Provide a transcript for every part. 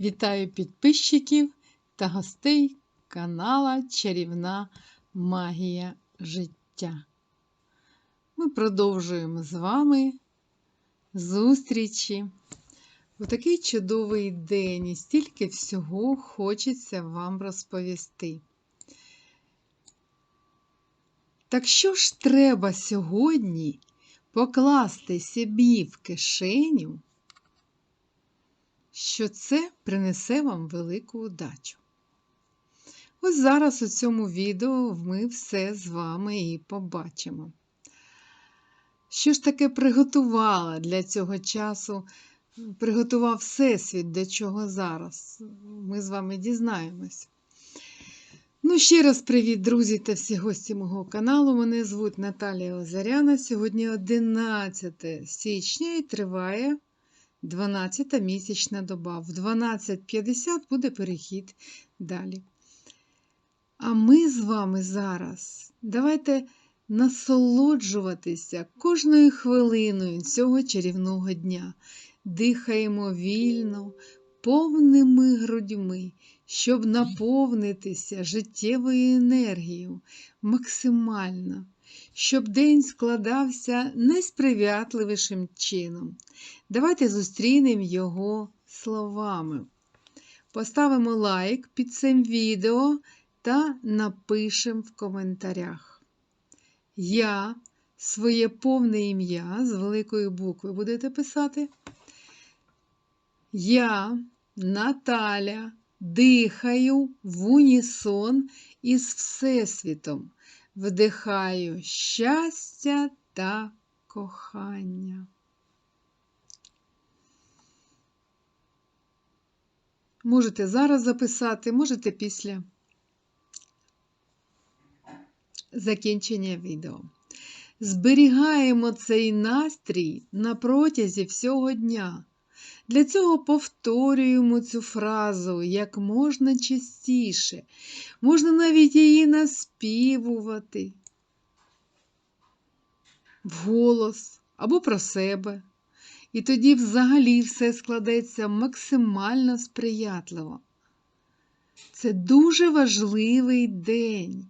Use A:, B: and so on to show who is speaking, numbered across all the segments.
A: Вітаю підписчиків та гостей канала Чарівна Магія життя. Ми продовжуємо з вами зустрічі у такий чудовий день і стільки всього хочеться вам розповісти. Так що ж треба сьогодні покласти собі в кишеню? Що це принесе вам велику удачу. Ось зараз у цьому відео ми все з вами і побачимо. Що ж таке приготувала для цього часу, приготував Всесвіт, до чого зараз? Ми з вами дізнаємось. Ну, ще раз привіт, друзі та всі гості мого каналу. Мене звуть Наталія Озаряна. Сьогодні 11 січня і триває 12 місячна доба. В 12.50 буде перехід далі. А ми з вами зараз давайте насолоджуватися кожною хвилиною цього чарівного дня. Дихаємо вільно, повними грудьми, щоб наповнитися життєвою енергією максимально щоб день складався найспривятливішим чином. Давайте зустрінемо його словами. Поставимо лайк під цим відео та напишемо в коментарях. Я своє повне ім'я з великої букви будете писати. Я, Наталя, дихаю в унісон із Всесвітом вдихаю щастя та кохання. Можете зараз записати, можете після закінчення відео. Зберігаємо цей настрій на протязі всього дня. Для цього повторюємо цю фразу як можна частіше, можна навіть її наспівувати вголос або про себе. І тоді взагалі все складеться максимально сприятливо. Це дуже важливий день.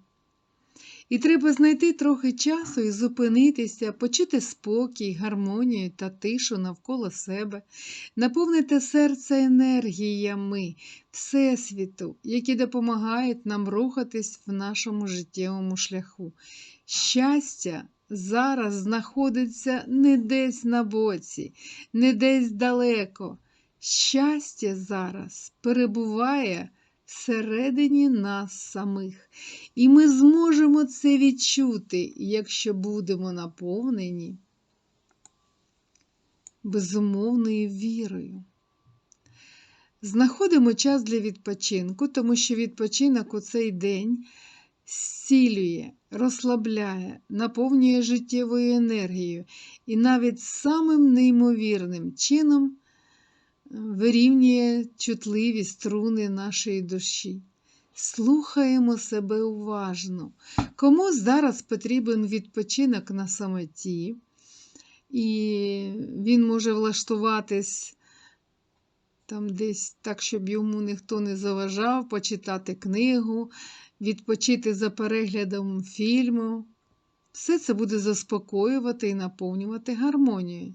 A: І треба знайти трохи часу і зупинитися, почути спокій, гармонію та тишу навколо себе, наповнити серце енергіями Всесвіту, які допомагають нам рухатись в нашому життєвому шляху. Щастя зараз знаходиться не десь на боці, не десь далеко. Щастя зараз перебуває всередині нас самих. І ми зможемо це відчути, якщо будемо наповнені безумовною вірою. Знаходимо час для відпочинку, тому що відпочинок у цей день зцілює, розслабляє, наповнює життєвою енергією і навіть самим неймовірним чином вирівнює чутливі струни нашої душі. Слухаємо себе уважно. Кому зараз потрібен відпочинок на самоті, і він може влаштуватись там десь так, щоб йому ніхто не заважав, почитати книгу, відпочити за переглядом фільму. Все це буде заспокоювати і наповнювати гармонією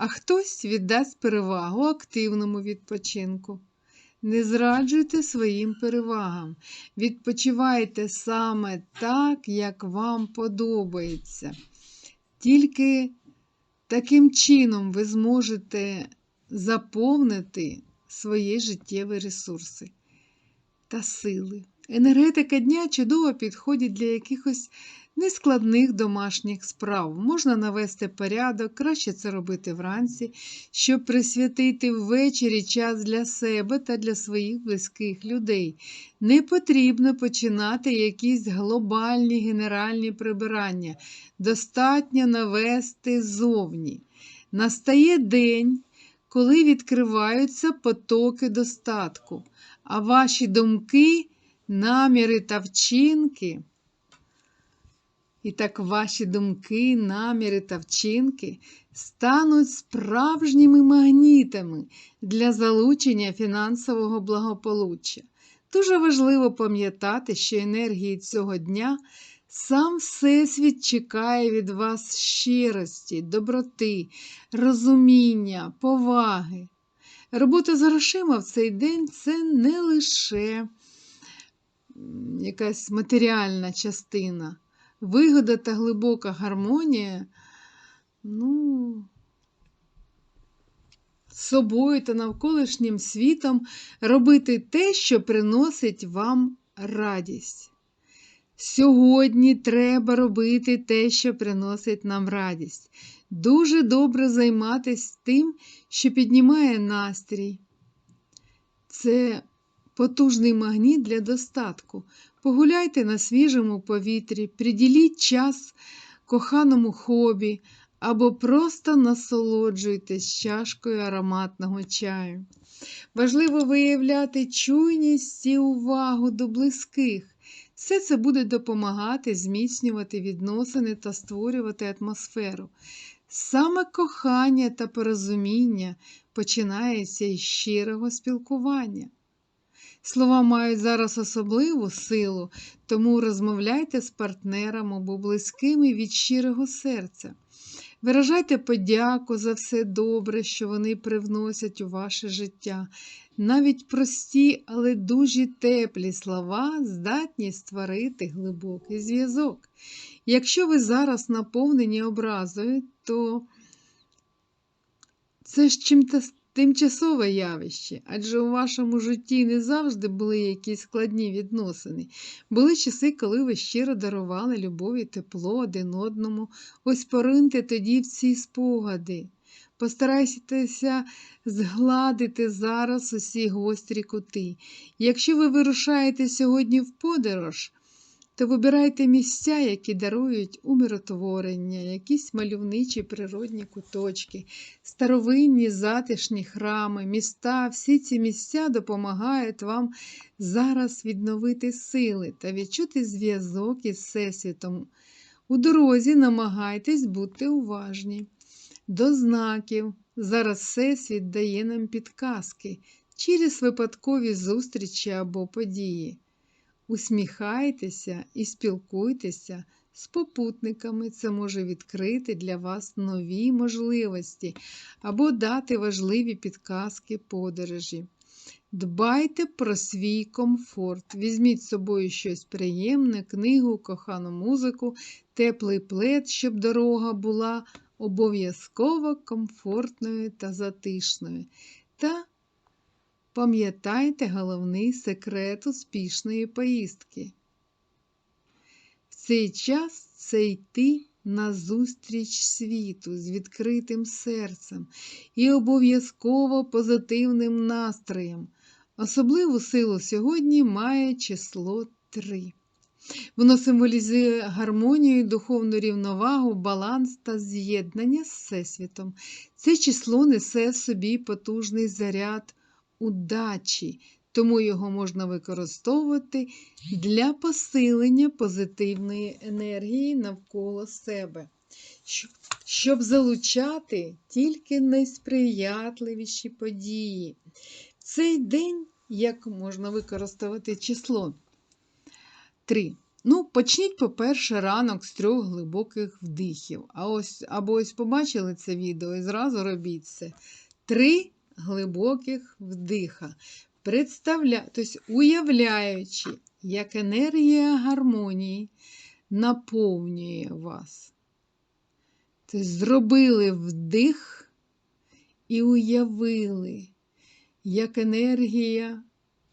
A: а хтось віддасть перевагу активному відпочинку. Не зраджуйте своїм перевагам, відпочивайте саме так, як вам подобається. Тільки таким чином ви зможете заповнити свої життєві ресурси та сили. Енергетика дня чудово підходить для якихось нескладних домашніх справ. Можна навести порядок, краще це робити вранці, щоб присвятити ввечері час для себе та для своїх близьких людей. Не потрібно починати якісь глобальні генеральні прибирання. Достатньо навести зовні. Настає день. Коли відкриваються потоки достатку, а ваші думки, наміри та вчинки і так ваші думки, наміри та вчинки стануть справжніми магнітами для залучення фінансового благополуччя. Дуже важливо пам'ятати, що енергії цього дня сам Всесвіт чекає від вас щирості, доброти, розуміння, поваги. Робота з грошима в цей день це не лише якась матеріальна частина. Вигода та глибока гармонія, ну, собою та навколишнім світом робити те, що приносить вам радість. Сьогодні треба робити те, що приносить нам радість. Дуже добре займатися тим, що піднімає настрій. Це потужний магніт для достатку. Погуляйте на свіжому повітрі, приділіть час коханому хобі або просто насолоджуйтесь чашкою ароматного чаю. Важливо виявляти чуйність і увагу до близьких. Все це буде допомагати зміцнювати відносини та створювати атмосферу. Саме кохання та порозуміння починається із щирого спілкування. Слова мають зараз особливу силу, тому розмовляйте з партнером або близькими від щирого серця. Виражайте подяку за все добре, що вони привносять у ваше життя. Навіть прості, але дуже теплі слова здатні створити глибокий зв'язок. Якщо ви зараз наповнені образою, то це ж чим-то тимчасове явище, адже у вашому житті не завжди були якісь складні відносини. Були часи, коли ви щиро дарували любов і тепло один одному. Ось пориньте тоді в ці спогади. Постарайтеся згладити зараз усі гострі кути. Якщо ви вирушаєте сьогодні в подорож, то вибирайте місця, які дарують умиротворення, якісь мальовничі природні куточки, старовинні затишні храми, міста. Всі ці місця допомагають вам зараз відновити сили та відчути зв'язок із Всесвітом. У дорозі намагайтесь бути уважні. До знаків. Зараз Всесвіт дає нам підказки через випадкові зустрічі або події. Усміхайтеся і спілкуйтеся з попутниками. Це може відкрити для вас нові можливості або дати важливі підказки подорожі. Дбайте про свій комфорт. Візьміть з собою щось приємне, книгу, кохану музику, теплий плед, щоб дорога була обов'язково комфортною та затишною. Та Пам'ятайте головний секрет успішної поїздки. В цей час це йти назустріч світу з відкритим серцем і обов'язково позитивним настроєм. Особливу силу сьогодні має число 3. Воно символізує гармонію, духовну рівновагу, баланс та з'єднання з Всесвітом. Це число несе в собі потужний заряд удачі, тому його можна використовувати для посилення позитивної енергії навколо себе, щоб залучати тільки найсприятливіші події. Цей день як можна використовувати число 3. Ну, почніть, по-перше, ранок з трьох глибоких вдихів. А ось, Або ось побачили це відео і зразу робіть це. Три глибоких вдиха, представля... тобто уявляючи, як енергія гармонії наповнює вас. Тобто зробили вдих і уявили, як енергія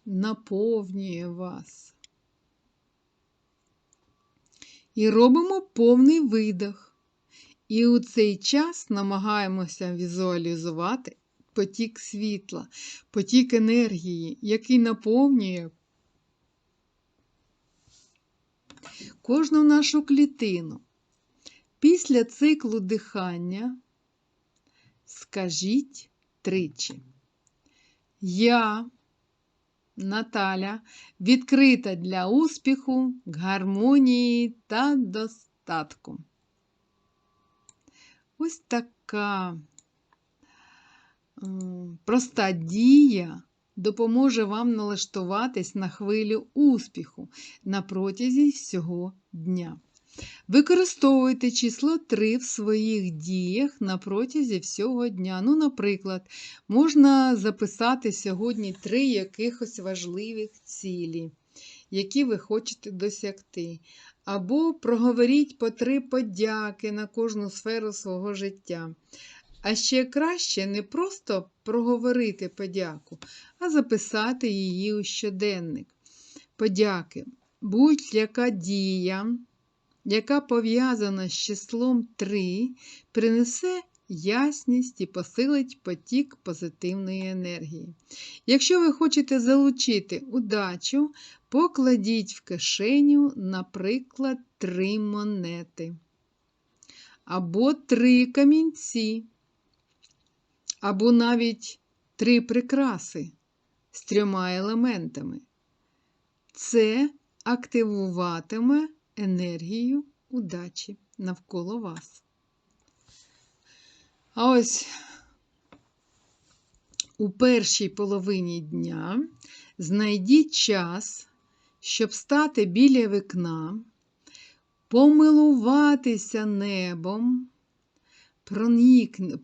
A: наповнює вас. І робимо повний видох. І у цей час намагаємося візуалізувати потік світла, потік енергії, який наповнює кожну нашу клітину. Після циклу дихання скажіть тричі. Я, Наталя, відкрита для успіху, гармонії та достатку. ось така проста дія допоможе вам налаштуватись на хвилю успіху на протязі всього дня. Використовуйте число 3 в своїх діях на протязі всього дня. Ну, наприклад, можна записати сьогодні три якихось важливих цілі, які ви хочете досягти. Або проговоріть по три подяки на кожну сферу свого життя. А ще краще не просто проговорити подяку, а записати її у щоденник. Подяки. Будь-яка дія, яка пов'язана з числом 3, принесе ясність і посилить потік позитивної енергії. Якщо ви хочете залучити удачу, покладіть в кишеню, наприклад, 3 монети. Або 3 камінці, або навіть 3 прикраси з трьома елементами. Це активуватиме енергію удачі навколо вас. А ось у першій половині дня знайдіть час, щоб стати біля вікна, помилуватися небом,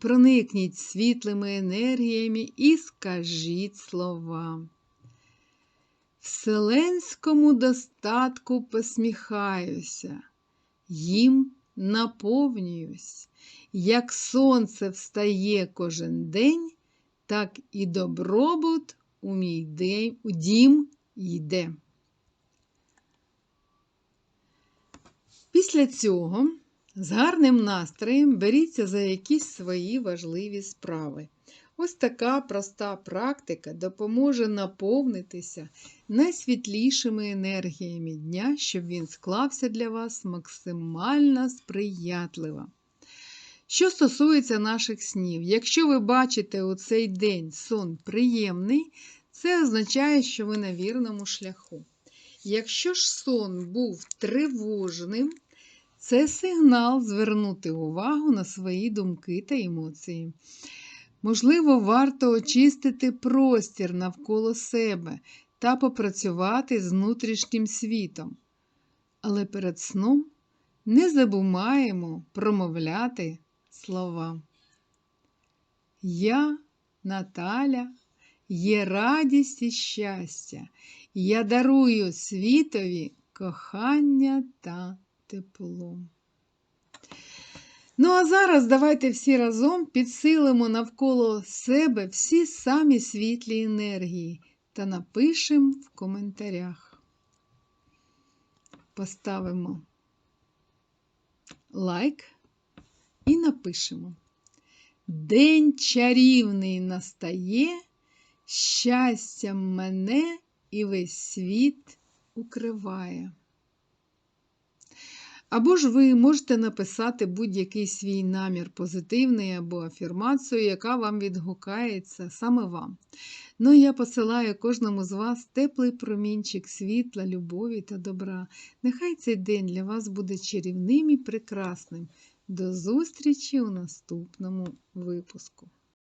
A: проникніть світлими енергіями і скажіть слова. Вселенському достатку посміхаюся, їм наповнююсь. Як сонце встає кожен день, так і добробут у мій день, у дім йде. Після цього з гарним настроєм беріться за якісь свої важливі справи. Ось така проста практика допоможе наповнитися найсвітлішими енергіями дня, щоб він склався для вас максимально сприятливо. Що стосується наших снів, якщо ви бачите у цей день сон приємний, це означає, що ви на вірному шляху. Якщо ж сон був тривожним, це сигнал звернути увагу на свої думки та емоції. Можливо, варто очистити простір навколо себе та попрацювати з внутрішнім світом. Але перед сном не забуваємо промовляти слова. Я, Наталя, є радість і щастя. Я дарую світові кохання та тепло. Ну, а зараз давайте всі разом підсилимо навколо себе всі самі світлі енергії та напишемо в коментарях. Поставимо лайк і напишемо. День чарівний настає, щастя мене і весь світ укриває. Або ж ви можете написати будь-який свій намір позитивний або афірмацію, яка вам відгукається саме вам. Ну я посилаю кожному з вас теплий промінчик світла, любові та добра. Нехай цей день для вас буде чарівним і прекрасним. До зустрічі у наступному випуску.